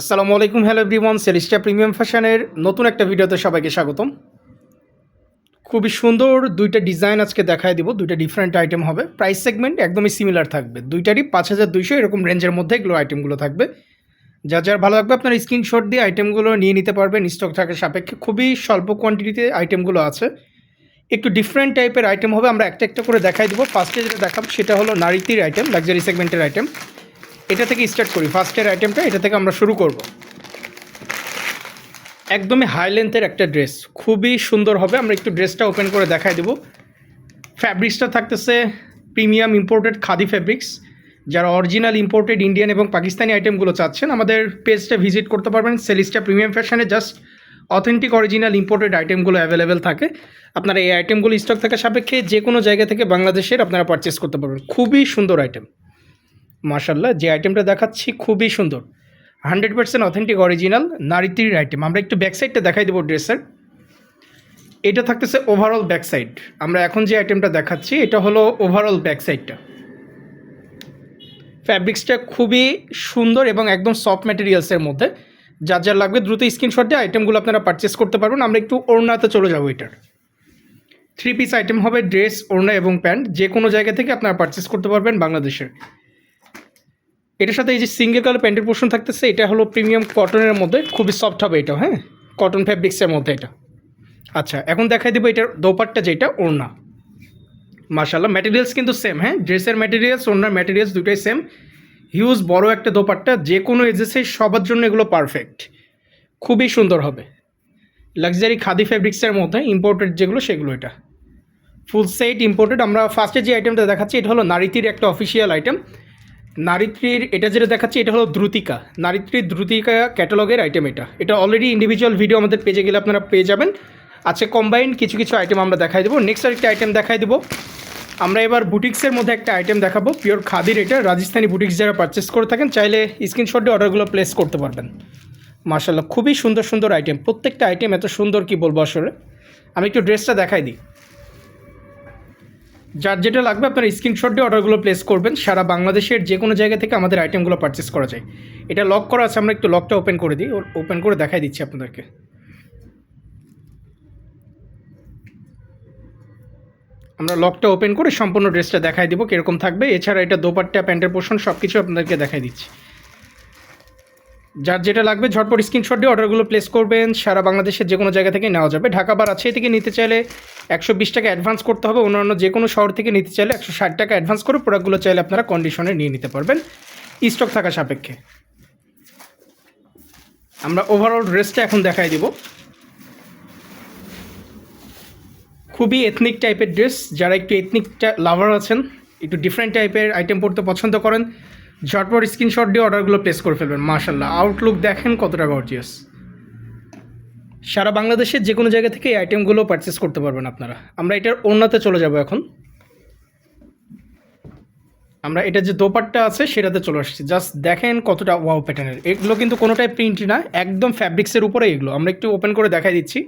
আসসালামু আলাইকুম, hello everyone. সেলিস্টা premium ফ্যাশনের নতুন একটা ভিডিওতে সবাইকে স্বাগতম। খুবই সুন্দর দুইটা ডিজাইন আজকে দেখায় দিব, দুইটা ডিফারেন্ট আইটেম হবে। প্রাইস সেগমেন্ট একদমই সিমিলার থাকবে। দুইটারই পাঁচ হাজার দুইশো এরকম রেঞ্জের মধ্যে এগুলো আইটেমগুলো থাকবে। যা যার ভালো লাগবে আপনার স্ক্রিনশট দিয়ে আইটেমগুলো নিয়ে নিতে পারবেন। স্টক থাকার সাপেক্ষে খুবই স্বল্প কোয়ান্টিটিতে আইটেমগুলো আছে। একটু ডিফারেন্ট টাইপের আইটেম হবে, আমরা একটা একটা করে দেখাই দেবো। ফার্স্টে যেটা দেখাবো, সেটা হলো নারীতির আইটেম লাক্সারি সেগমেন্টের আইটেম এটা থেকে স্টার্ট করি। ফার্স্টের আইটেমটা এটা থেকে আমরা শুরু করব। একদমই হাই লেন্থের একটা ড্রেস খুবই সুন্দর হবে। আমরা একটু ড্রেসটা ওপেন করে দেখাই দেবো। ফ্যাব্রিক্সটা থাকতেছে প্রিমিয়াম ইম্পোর্টেড খাদি ফ্যাব্রিক্স যারা অরিজিনাল ইম্পোর্টেড ইন্ডিয়ান এবং পাকিস্তানি আইটেমগুলো চাচ্ছেন, আমাদের পেজটা ভিজিট করতে পারবেন। সেলিস্টা প্রিমিয়াম ফ্যাশনে জাস্ট অথেন্টিক অরিজিনাল ইম্পোর্টেড আইটেমগুলো অ্যাভেলেবেল থাকে। আপনারা এই আইটেমগুলো স্টক থাকা সাপেক্ষে যে কোনো জায়গা থেকে বাংলাদেশের আপনারা পারচেস করতে পারবেন। খুবই সুন্দর আইটেম মাশাল্লাহ যে আইটেমটা দেখাচ্ছি খুবই সুন্দর। হান্ড্রেড পার্সেন্ট অথেন্টিক অরিজিনাল নারীতির আইটেম আমরা একটু ব্যাক সাইডটা দেখাই দেবো ড্রেসের। এটা থাকতেছে ওভারঅল ব্যাক সাইড আমরা এখন যে আইটেমটা দেখাচ্ছি, এটা হলো ওভারঅল ব্যাক সাইডটা ফ্যাব্রিক্সটা খুবই সুন্দর এবং একদম সফট ম্যাটেরিয়ালসের মধ্যে। যার যার লাগবে দ্রুত স্ক্রিনশট দিয়ে আইটেমগুলো আপনারা পারচেস করতে পারবেন। আমরা একটু ওড়নাতে চলে যাব এটার। থ্রি পিস আইটেম হবে ড্রেস ওড়না এবং প্যান্ট। যে কোনো জায়গা থেকে আপনারা পারচেস করতে পারবেন বাংলাদেশের। এটার সাথে এই যে সিঙ্গেল কালার প্যান্টের পোর্শন থাকতেছে, এটা হলো প্রিমিয়াম কটনের মধ্যে খুবই সফট হবে এটা হ্যাঁ? কটন ফ্যাব্রিক্সের মধ্যে এটা। আচ্ছা এখন দেখাই দেবো এটার দোপাট্টা যেটা, ওড়না। মার্শাল্লাহ ম্যাটেরিয়ালস কিন্তু সেম হ্যাঁ? ড্রেসের ম্যাটেরিয়ালস ওড়নার ম্যাটেরিয়ালস দুটোই সেম হিউজ বড় একটা দোপাট্টা যে কোনো এজেসে সবার জন্য এগুলো পারফেক্ট খুবই সুন্দর হবে। লাক্সারি খাদি ফ্যাব্রিক্সের মধ্যে ইম্পোর্টেড যেগুলো, সেগুলো এটা। ফুল সেট ইম্পোর্টেড আমরা ফার্স্টে যে আইটেমটা দেখাচ্ছি, এটা হলো নারীতির একটা অফিসিয়াল আইটেম নারীত্রীর, এটা যেটা দেখাচ্ছি, এটা হলো দ্রুতিকা। নারীত্রীর দ্রুতিকা ক্যাটালগের আইটেম এটা। এটা অলরেডি ইন্ডিভিজুয়াল ভিডিও আমাদের পেজে গেলে আপনারা পেয়ে যাবেন। আচ্ছা কম্বাইন্ড কিছু কিছু আইটেম আমরা দেখাই দেবো। নেক্সট আরেকটা আইটেম দেখাই দেবো। আমরা এবার বুটিক্সের মধ্যে একটা আইটেম দেখাবো। পিওর খাদির এটা। রাজস্থানি বুটিক্স যারা পারচেস করে থাকেন, চাইলে স্ক্রিনশট অর্ডারগুলো প্লেস করতে পারবেন। মার্শাল্লাহ খুবই সুন্দর সুন্দর আইটেম প্রত্যেকটা আইটেম এত সুন্দর কি বলব আসলে? আমি একটু ড্রেসটা দেখাই দিই। যার যেটা লাগবে আপনার স্ক্রিনশট দিয়ে অর্ডারগুলো প্লেস করবেন। সারা বাংলাদেশের যে কোনো জায়গা থেকে আমাদের আইটেমগুলো পারচেস করা যায়। এটা লক করা আছে, আমরা একটু লকটা ওপেন করে দিই। ওপেন করে দেখাই দিচ্ছি আপনাদেরকে। আমরা লকটা ওপেন করে সম্পূর্ণ ড্রেসটা দেখাই দিব, কীরকম থাকবে। এছাড়া এটা দোপাট্টা, প্যান্টের পোষণ সব কিছু আপনাদেরকে দেখাই দিচ্ছি। যার যেটা লাগবে, ঝটপট স্ক্রিনশট দিয়ে অর্ডারগুলো প্লেস করবেন। সারা বাংলাদেশের যে কোনো জায়গা থেকে নেওয়া যাবে। ঢাকা বা রাজশাহী থেকে নিতে চাইলে একশো বিশ টাকা অ্যাডভান্স করতে হবে। অন্যান্য যে কোনো শহর থেকে নিতে চাইলে একশো ষাট টাকা অ্যাডভান্স করে প্রোডাক্টগুলো চাইলে আপনারা কন্ডিশনে নিয়ে নিতে পারবেন। স্টক থাকা সাপেক্ষে। আমরা ওভারঅল ড্রেসটা এখন দেখাই দিব। খুবই এথনিক টাইপের ড্রেস যারা একটু এথনিক লাভার আছেন, একটু ডিফারেন্ট টাইপের আইটেম পড়তে পছন্দ করেন ঝটপট স্ক্রিনশট দিয়ে অর্ডারগুলো প্লেস করে ফেলবেন মাশাল্লাহ আউটলুক দেখেন কতটা গর্জিয়াস সারা বাংলাদেশের যে কোনো জায়গা থেকে এই আইটেমগুলো পারচেস করতে পারবেন আপনারা। আমরা এটার অন্যতে চলে যাব এখন। আমরা এটা যে দোপাট্টা আছে, সেটাতে চলে আসছি। জাস্ট দেখেন কতটা ওয়াও প্যাটার্নের এগুলো কিন্তু কোনোটাই প্রিন্ট না, একদম ফ্যাব্রিক্সের উপরে এগুলো। আমরা একটু ওপেন করে দেখাই দিচ্ছি।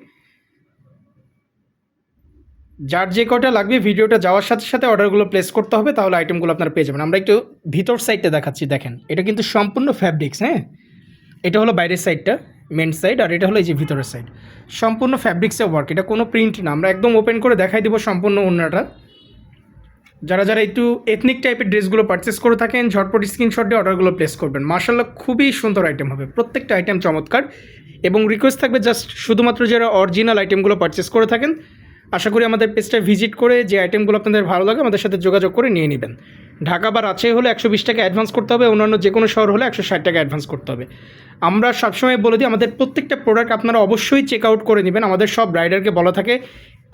যার যে কটা লাগবে ভিডিওটা যাওয়ার সাথে সাথে অর্ডারগুলো প্লেস করতে হবে, তাহলে আইটেমগুলো আপনারা পেয়ে যাবেন। আমরা একটু ভিতর সাইডটা দেখাচ্ছি, দেখেন। এটা কিন্তু সম্পূর্ণ ফ্যাব্রিক্স হ্যাঁ? এটা হলো বাইরের সাইডটা মেন সাইড আর এটা হলো এই যে ভিতরের সাইড সম্পূর্ণ ফ্যাব্রিক্সে ওয়ার্ক এটা কোনো প্রিন্ট না। আমরা একদম ওপেন করে দেখাই দিব সম্পূর্ণ অন্যটা যারা যারা একটু এথনিক টাইপের ড্রেসগুলো পারচেস করে থাকেন, ঝটপট স্ক্রিনশট দিয়ে অর্ডারগুলো প্লেস করবেন। মার্শাল্লাহ খুবই সুন্দর আইটেম হবে। প্রত্যেকটা আইটেম চমৎকার। এবং রিকোয়েস্ট থাকবে জাস্ট শুধুমাত্র যারা অরিজিনাল আইটেমগুলো পারচেস করে থাকেন আশা করি আমাদের পেজটা ভিজিট করে যে আইটেমগুলো আপনাদের ভালো লাগে, আমাদের সাথে যোগাযোগ করে নিয়ে নেবেন। ঢাকা বা রাজশাহী হলে একশো বিশ টাকা অ্যাডভান্স করতে হবে, অন্যান্য যে কোনো শহর হলে একশো ষাট টাকা অ্যাডভান্স করতে হবে। আমরা সবসময় বলে দিই, আমাদের প্রত্যেকটা প্রোডাক্ট আপনারা অবশ্যই চেক আউট করে নেবেন। আমাদের সব রাইডারকে বলা থাকে,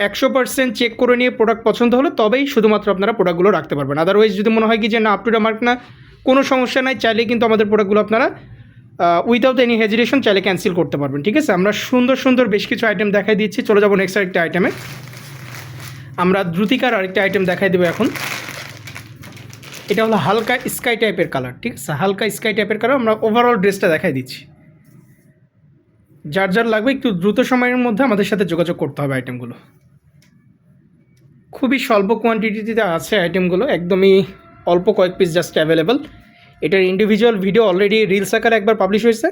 একশো পার্সেন্ট চেক করে নিয়ে প্রোডাক্ট পছন্দ হলে তবেই শুধুমাত্র আপনারা প্রোডাক্টগুলো রাখতে পারবেন। আদারওয়াইজ যদি মনে হয় কি যে না আপ টু মার্ক না, কোনো সমস্যা নাই চাইলে কিন্তু আমাদের প্রোডাক্টগুলো আপনারা উইদাউট এনি হেজিটেশন চাইলে ক্যান্সেল করতে পারবেন, ঠিক আছে? আমরা সুন্দর সুন্দর বেশ কিছু আইটেম দেখাই দিচ্ছি। চলে যাব নেক্সট আরেকটা আইটেমে আমরা দ্রুতিকার আরেকটা আইটেম দেখাই দেবো এখন। এটা হলো হালকা স্কাই টাইপের কালার ঠিক আছে? হালকা স্কাই টাইপের কালার আমরা ওভারঅল ড্রেসটা দেখাই দিচ্ছি। যার যার লাগবে একটু দ্রুত সময়ের মধ্যে আমাদের সাথে যোগাযোগ করতে হবে আইটেমগুলো খুবই স্বল্প কোয়ান্টিটিতে আছে আইটেমগুলো একদমই অল্প কয়েক পিস জাস্ট অ্যাভেলেবল এটার ইন্ডিভিজুয়াল ভিডিও অলরেডি রিলস আকারে একবার পাবলিশ হয়েছে।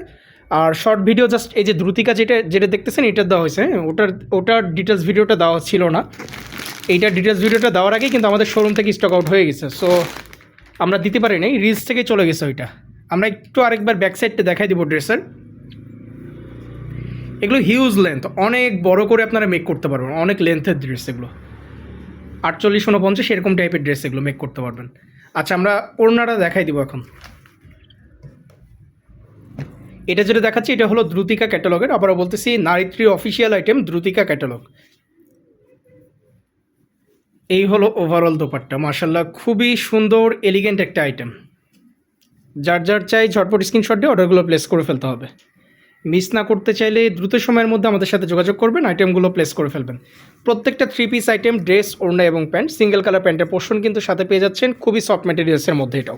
আর শর্ট ভিডিও জাস্ট এই যে দ্রুতিকা যেটা যেটা দেখতেছেন, এটা দেওয়া হয়েছে। হ্যাঁ ওটার ওটার ডিটেলস ভিডিওটা দেওয়া ছিল না। এইটার ডিটেলস ভিডিওটা দেওয়ার আগে কিন্তু আমাদের শোরুম থেকে স্টক আউট হয়ে গেছে। সো আমরা দিতে পারি নাই রিলস থেকে চলে গেছে ওইটা। আমরা একটু আরেকবার ব্যাক সাইডটা দেখাই দিব ড্রেসের এগুলো হিউজ লেন্থ অনেক বড় করে আপনারা মেক করতে পারবেন। অনেক লেন্থের ড্রেস এগুলো। আটচল্লিশ উনপঞ্চাশ এরকম টাইপের ড্রেস এগুলো মেক করতে পারবেন। আচ্ছা আমরা ওড়নাটা দেখাই দিব এখন। এটা যেটা দেখাচ্ছি, এটা হলো দ্রুতিকা ক্যাটালগের। আবারও বলতেছি, Naritri official item Drutika catalogue. এই হলো ওভারঅল দোপাট্টা। মার্শাল্লাহ খুবই সুন্দর এলিগেন্ট একটা আইটেম যার যার চাই ঝটপট স্ক্রিনশট দিয়ে অর্ডারগুলো প্লেস করে ফেলতে হবে। মিস না করতে চাইলে দ্রুত সময়ের মধ্যে আমাদের সাথে যোগাযোগ করবেন আইটেমগুলো প্লেস করে ফেলবেন। প্রত্যেকটা থ্রি পিস আইটেম ড্রেস ওড়না এবং প্যান্ট সিঙ্গেল কালার প্যান্টের পোর্শন কিন্তু সাথে পেয়ে যাচ্ছেন, খুবই সফট ম্যাটেরিয়ালসের মধ্যে এটাও।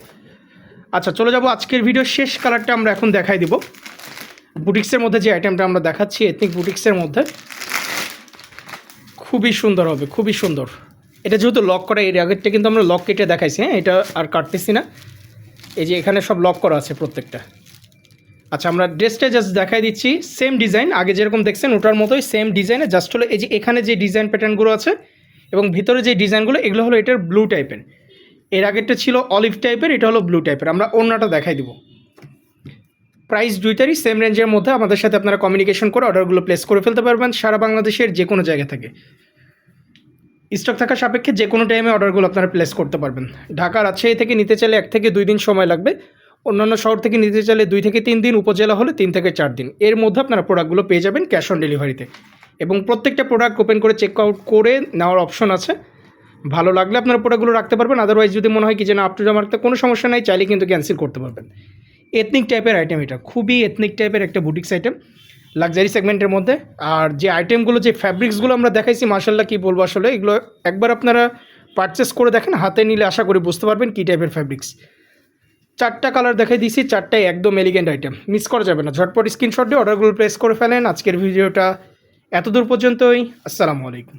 আচ্ছা চলে যাব আজকের ভিডিওর শেষ কালারটা আমরা এখন দেখাই দিব। বুটিক্সের মধ্যে যে আইটেমটা আমরা দেখাচ্ছি এথনিক বুটিক্সের মধ্যে, খুবই সুন্দর হবে, খুবই সুন্দর। এটা যেহেতু লক করা, এর আগেরটা কিন্তু আমরা লক কেটে দেখাইছি হ্যাঁ? এটা আর কাটতেছি না। এই যে এখানে সব লক করা আছে প্রত্যেকটা। আচ্ছা আমরা ড্রেসটা জাস্ট দেখাই দিচ্ছি। সেম ডিজাইন আগে যেরকম দেখছেন, ওটার মতোই সেম ডিজাইনে জাস্ট হলো এই যে এখানে যে ডিজাইন প্যাটার্নগুলো আছে এবং ভিতরে যে ডিজাইনগুলো এগুলো হলো এটার ব্লু টাইপের এর। আগেরটা ছিল অলিভ টাইপের এটা হলো ব্লু টাইপের আমরা অন্যটা দেখাই দিব। প্রাইস দুইটারই সেম রেঞ্জের মধ্যে আমাদের সাথে আপনারা কমিউনিকেশন করে অর্ডারগুলো প্লেস করে ফেলতে পারবেন। সারা বাংলাদেশের যে কোনো জায়গা থেকে। স্টক থাকা সাপেক্ষে যে কোনো টাইমে অর্ডারগুলো আপনারা প্লেস করতে পারবেন। ঢাকা রাজশাহী থেকে নিতে চাইলে এক থেকে দুই দিন সময় লাগবে। অন্যান্য শহর থেকে নিতে চাইলে দুই থেকে তিন দিন, উপজেলা হলে তিন থেকে চার দিন। এর মধ্যে আপনারা প্রোডাক্টগুলো পেয়ে যাবেন ক্যাশ অন ডেলিভারিতে এবং প্রত্যেকটা প্রোডাক্ট ওপেন করে চেক আউট করে নেওয়ার অপশন আছে। ভালো লাগলে আপনারা প্রোডাক্টগুলো রাখতে পারবেন। আদারওয়াইজ যদি মনে হয় কি যে না আপ টু মার্কতে কোনো সমস্যা নাই, চাইলে কিন্তু ক্যান্সেল করতে পারবেন। এথনিক টাইপের আইটেম এটা। খুবই এথনিক টাইপের একটা বুটিক্স আইটেম লাক্সারি সেগমেন্টের মধ্যে। আর যে আইটেমগুলো যে ফ্যাব্রিক্সগুলো আমরা দেখাইছি মার্শাল্লাহ কী বলব আসলে, এগুলো একবার আপনারা পারচেস করে দেখেন, হাতে নিলে আশা করি বুঝতে পারবেন কী টাইপের ফ্যাব্রিক্স চারটা কালার দেখাই দিছি চারটাই একদম এলিগেন্ট আইটেম মিস করা যাবে না, ঝটপট স্ক্রিনশট দিয়ে অর্ডারগুলো প্লেস করে ফেলেন। আজকের ভিডিওটা এতদূর পর্যন্তই, আসসালামু আলাইকুম।